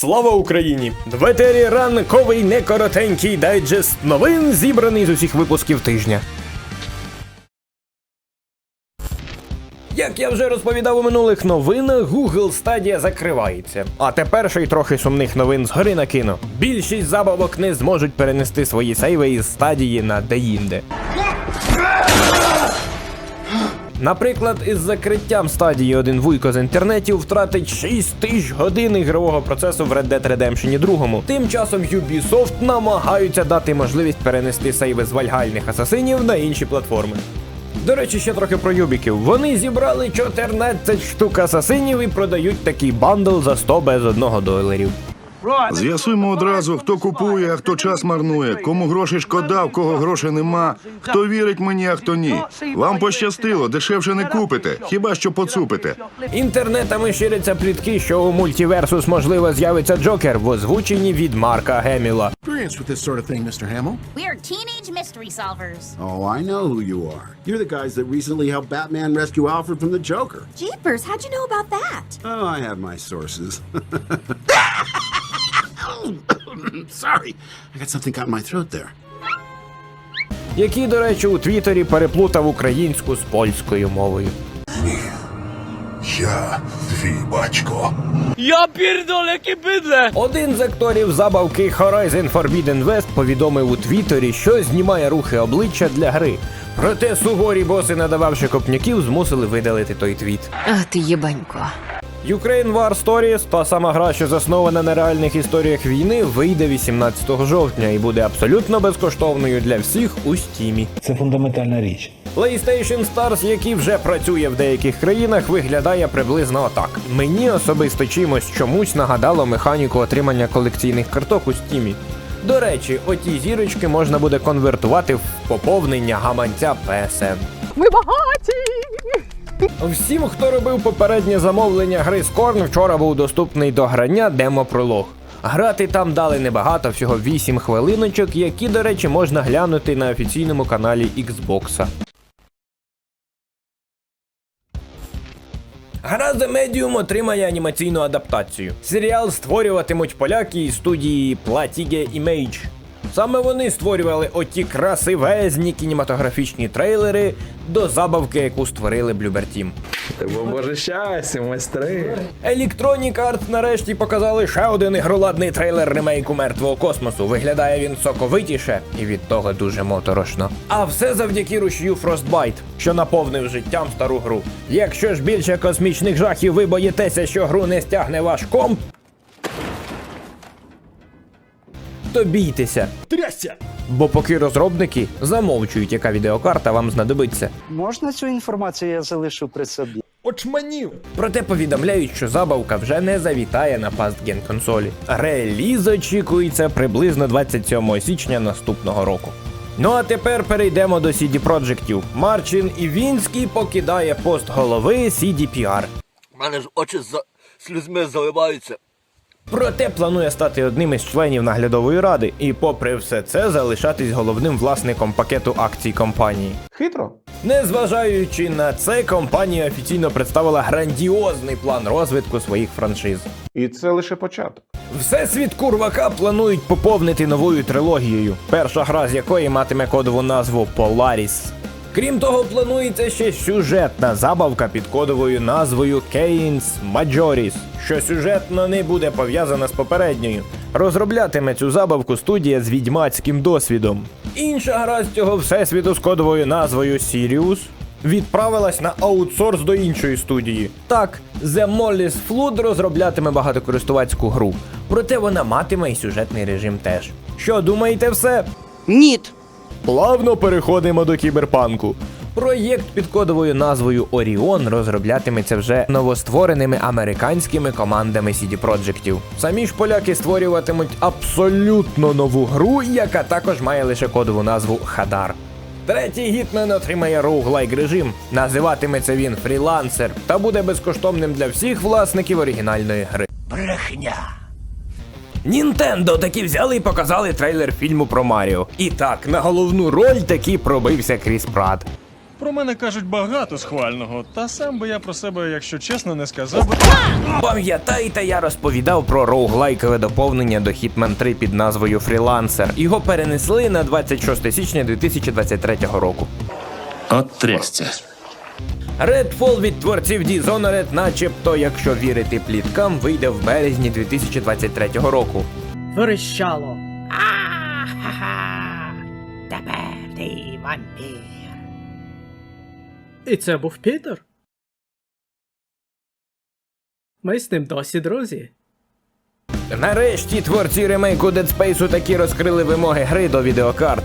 Слава Україні! В етері ранковий некоротенький дайджест новин, зібраний з усіх випусків тижня. Як я вже розповідав у минулих новинах, Google Stadia закривається. А тепер ще й трохи сумних новин згори накину. Більшість забавок не зможуть перенести свої сейви із стадії на деінде. Наприклад, із закриттям стадії один вуйко з інтернетів втратить 6 тисяч годин ігрового процесу в Red Dead Redemption 2. Тим часом Ubisoft намагаються дати можливість перенести сейви з вальгальних асасинів на інші платформи. До речі, ще трохи про юбіків. Вони зібрали 14 штук асасинів і продають такий бандл за 100 без одного доларів. З'ясуємо одразу, хто купує, а хто час марнує, кому грошей шкода, в кого грошей нема, хто вірить мені, а хто ні. Вам пощастило, дешевше не купите, хіба що поцупите. Інтернетами ширяться плітки, що у мультиверсус можливо з'явиться Джокер в озвученні від Марка Геміла. with this sort of thing, Mr. Hamill? We're teenage mystery solvers. Oh, I know who you are. You're the guys that recently helped Batman rescue Alfred from the Joker. Jeepers, how'd you know about that? Oh, I have my sources. Sorry, I got something caught in my throat there. який, до речі, у Твіттері переплутав українську з польською мовою. Я твій батько. Один з акторів забавки Horizon Forbidden West повідомив у Твіттері, що знімає рухи обличчя для гри. Проте суворі боси, надававши копняків, змусили видалити той твіт. Ах ти єбанько. Ukraine War Stories, та сама гра, що заснована на реальних історіях війни, вийде 18 жовтня і буде абсолютно безкоштовною для всіх у стімі. Це фундаментальна річ. PlayStation Stars, який вже працює в деяких країнах, виглядає приблизно отак. Мені особисто чимось чомусь нагадало механіку отримання колекційних карток у стімі. До речі, оті зірочки можна буде конвертувати в поповнення гаманця PSN. Ми багаті! Всім, хто робив попереднє замовлення гри Scorn, вчора був доступний до грання демо-пролог. Грати там дали небагато, всього 8 хвилиночок, які, до речі, можна глянути на офіційному каналі Xbox. Гра The Medium отримає анімаційну адаптацію. Серіал створюватимуть поляки із студії Platige Image. Саме вони створювали оті красивезні кінематографічні трейлери до забавки, яку створили Bloober Team. Бо боже щастя, майстри. Electronic Arts нарешті показали ще один ігроладний трейлер ремейку мертвого космосу. Виглядає він соковитіше і від того дуже моторошно. А все завдяки рушію Frostbite, що наповнив життям стару гру. Якщо ж більше космічних жахів ви боїтеся, що гру не стягне ваш комп, то бійтеся. Трясся! Бо поки розробники замовчують, яка відеокарта вам знадобиться. Можна цю інформацію я залишу при собі? Проте повідомляють, що забавка вже не завітає на пастген консолі. Реліз очікується приблизно 27 січня наступного року. Ну а тепер перейдемо до CD Projektів. Марчин Івінський покидає пост голови CDPR. У мене ж очі за слізьми заливаються. Проте планує стати одним із членів наглядової ради і, попри все це, залишатись головним власником пакету акцій компанії. Хитро. Незважаючи на це, компанія офіційно представила грандіозний план розвитку своїх франшиз. І це лише початок. Всесвіт курвака планують поповнити новою трилогією, перша гра з якої матиме кодову назву Polaris. Крім того, планується ще сюжетна забавка під кодовою назвою Кейнс Majoris, що сюжетно не буде пов'язана з попередньою. Розроблятиме цю забавку студія з відьмацьким досвідом. Інша гра з цього всесвіту з кодовою назвою Sirius відправилась на аутсорс до іншої студії. Так, The Molly's Flood розроблятиме багатокористувацьку гру, проте вона матиме і сюжетний режим теж. Що думаєте, все? Ніт. Плавно переходимо до кіберпанку. Проєкт під кодовою назвою Оріон розроблятиметься вже новоствореними американськими командами CD Projektів. Самі ж поляки створюватимуть абсолютно нову гру, яка також має лише кодову назву Хадар. Третій гітмен отримає роуглайк режим. Називатиметься він фрілансер та буде безкоштовним для всіх власників оригінальної гри. Брехня. Нінтендо таки взяли і показали трейлер фільму про Маріо. І так, на головну роль таки пробився Кріс Прат. Про мене кажуть багато схвального, та сам би я про себе, якщо чесно, не сказав би. Пам'ятаєте, я розповідав про роуглайкове доповнення до Hitman 3 під назвою Фрілансер. Його перенесли на 26 січня 2023 року. От трясця. Redfall від творців Dishonored, начебто, якщо вірити пліткам, вийде в березні 2023 року. Верещало. І це був Пітер. Ми з ним досі друзі. Нарешті творці ремейку Dead Space таки розкрили вимоги гри до відеокарт.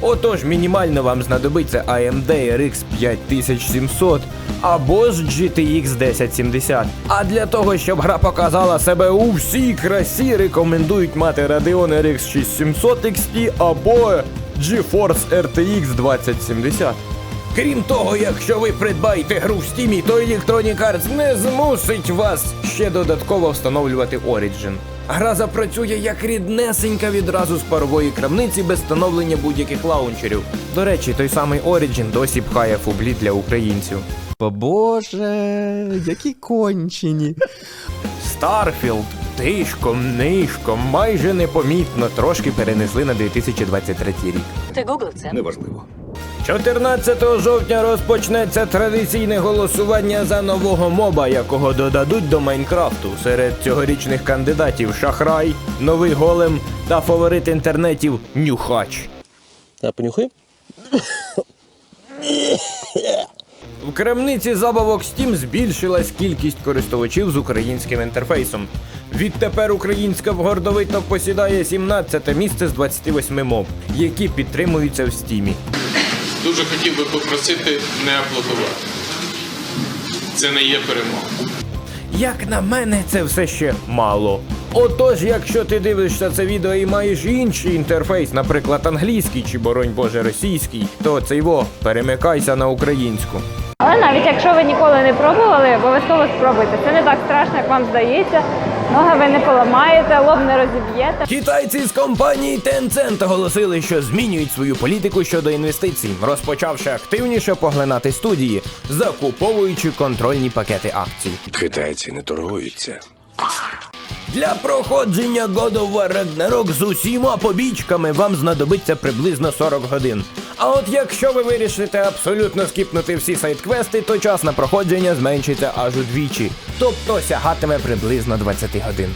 Отож, мінімально вам знадобиться AMD RX 5700 або ж GTX 1070. А для того, щоб гра показала себе у всій красі, рекомендують мати Radeon RX 6700 XT або GeForce RTX 2070. Крім того, якщо ви придбаєте гру в Steam, то Electronic Arts не змусить вас ще додатково встановлювати Origin. Гра запрацює як ріднесенька відразу з парової крамниці без встановлення будь-яких лаунчерів. До речі, той самий Origin досі пхає фублі для українців. Боже, які кончені. Starfield тишком, нишком, майже непомітно трошки перенесли на 2023 рік. Ти гугл це? 14 жовтня розпочнеться традиційне голосування за нового моба, якого додадуть до Майнкрафту. Серед цьогорічних кандидатів Шахрай, Новий Голем та фаворит інтернетів Нюхач. А понюхай? В крамниці забавок Steam збільшилась кількість користувачів з українським інтерфейсом. Відтепер українська гордовито посідає 17 місце з 28 моб, які підтримуються в Стімі. Дуже хотів би попросити не аплодувати. Це не є перемога. Як на мене, це все ще мало. Отож, якщо ти дивишся це відео і маєш інший інтерфейс, наприклад, англійський чи, боронь Боже, російський, то це його перемикайся на українську. Але навіть якщо ви ніколи не пробували, обов'язково спробуйте. Це не так страшно, як вам здається. Ноги ви не поламаєте, лоб не розіб'єте. Китайці з компанії Tencent оголосили, що змінюють свою політику щодо інвестицій, розпочавши активніше поглинати студії, закуповуючи контрольні пакети акцій. Китайці не торгуються. Для проходження God of War Ragnarok з усіма побічками вам знадобиться приблизно 40 годин. А от якщо ви вирішите абсолютно скіпнути всі сайт-квести, то час на проходження зменшиться аж удвічі, тобто сягатиме приблизно 20 годин.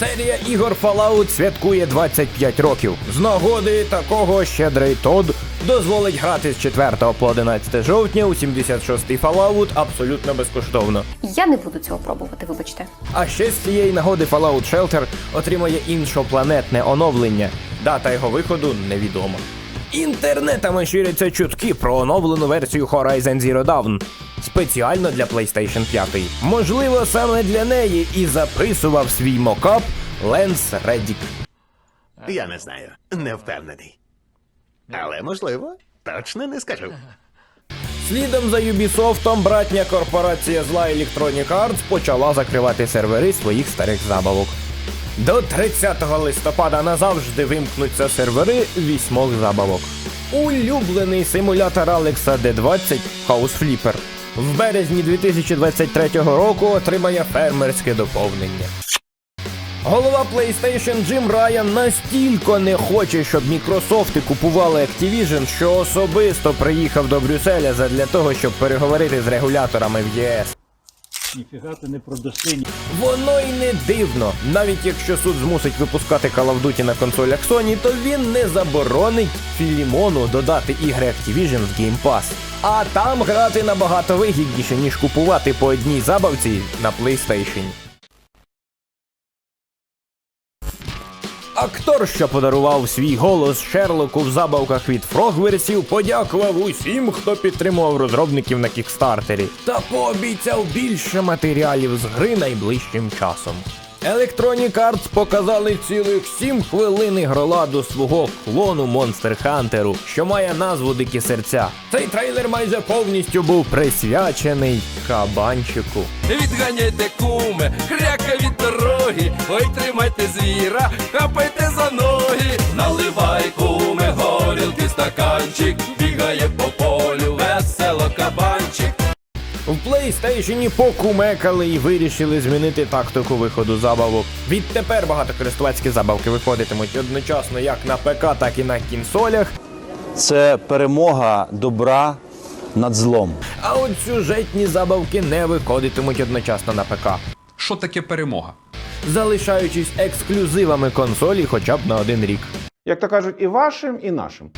Серія ігор Fallout святкує 25 років. З нагоди такого щедрий Тод дозволить грати з 4 по 11 жовтня у 76-й Fallout абсолютно безкоштовно. Я не буду цього пробувати, вибачте. А ще з цієї нагоди Fallout Shelter отримає іншопланетне оновлення. Дата його виходу невідома. Інтернетами ширяться чутки про оновлену версію Horizon Zero Dawn. Спеціально для PlayStation 5. Можливо, саме для неї і записував свій мокап Ленс Реддік. Я не знаю, не впевнений. Але можливо, точно не скажу. Слідом за Ubisoft братня корпорація зла Electronic Arts почала закривати сервери своїх старих забавок. До 30 листопада назавжди вимкнуться сервери вісьмох забавок. Улюблений симулятор Алекса D20 House Flipper в березні 2023 року отримає фермерське доповнення. Голова PlayStation Джим Райан настільки не хоче, щоб Мікрософти купували Activision, що особисто приїхав до Брюсселя задля того, щоб переговорити з регуляторами в ЄС. Ніфіга ти не продасти. Воно й не дивно. Навіть якщо суд змусить випускати Call of Duty на консолях Sony, то він не заборонить Філімону додати ігри Activision в Game Pass. А там грати набагато вигідніше, ніж купувати по одній забавці на PlayStation. Актор, що подарував свій голос Шерлоку в забавках від Фрогверсів, подякував усім, хто підтримував розробників на кікстартері, та пообіцяв більше матеріалів з гри найближчим часом. Electronic Arts показали цілих 7 хвилин ігроладу свого клону Monster Hunter, що має назву Дикі серця. Цей трейлер майже повністю був присвячений кабанчику. Відганяйте куми, хряка від дороги, ой тримайте звіра, хапайте за ноги, наливай куми, горілки, стаканчик, бігає по полю. В PlayStation покумекали і вирішили змінити тактику виходу забавок. Відтепер багатокористувацькі забавки виходитимуть одночасно як на ПК, так і на кінсолях. Це перемога добра над злом. А от сюжетні забавки не виходитимуть одночасно на ПК, Що таке перемога? залишаючись ексклюзивами консолі хоча б на один рік. Як то кажуть, і вашим, і нашим.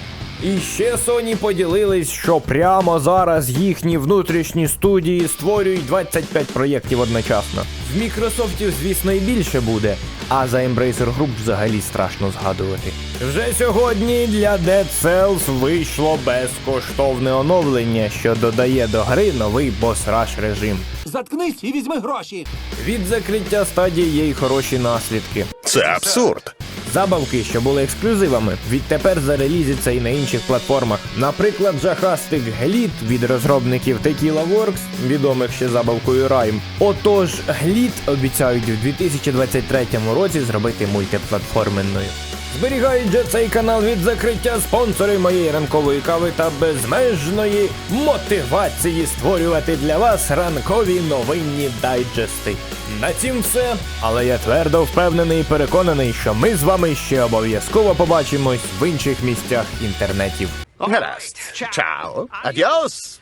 І ще Sony поділились, що прямо зараз їхні внутрішні студії створюють 25 проєктів одночасно. В Мікрософтів, звісно, і більше буде, а за Embracer Group взагалі страшно згадувати. Вже сьогодні для Dead Cells вийшло безкоштовне оновлення, що додає до гри новий бос-раш режим. Заткнись і візьми гроші. Від закриття стадії є й хороші наслідки. Це абсурд. Забавки, що були ексклюзивами, відтепер зарелізяться і на інших платформах. Наприклад, жахастик Гліт від розробників Tequila Works, відомих ще забавкою Rime. Отож, Гліт обіцяють в 2023 році зробити мультиплатформенною. Зберігають же цей канал від закриття спонсори моєї ранкової кави та безмежної мотивації створювати для вас ранкові новинні дайджести. На цім все, але я твердо впевнений і переконаний, що ми з вами ще обов'язково побачимось в інших місцях інтернетів. Гаразд. Чао. Адіос.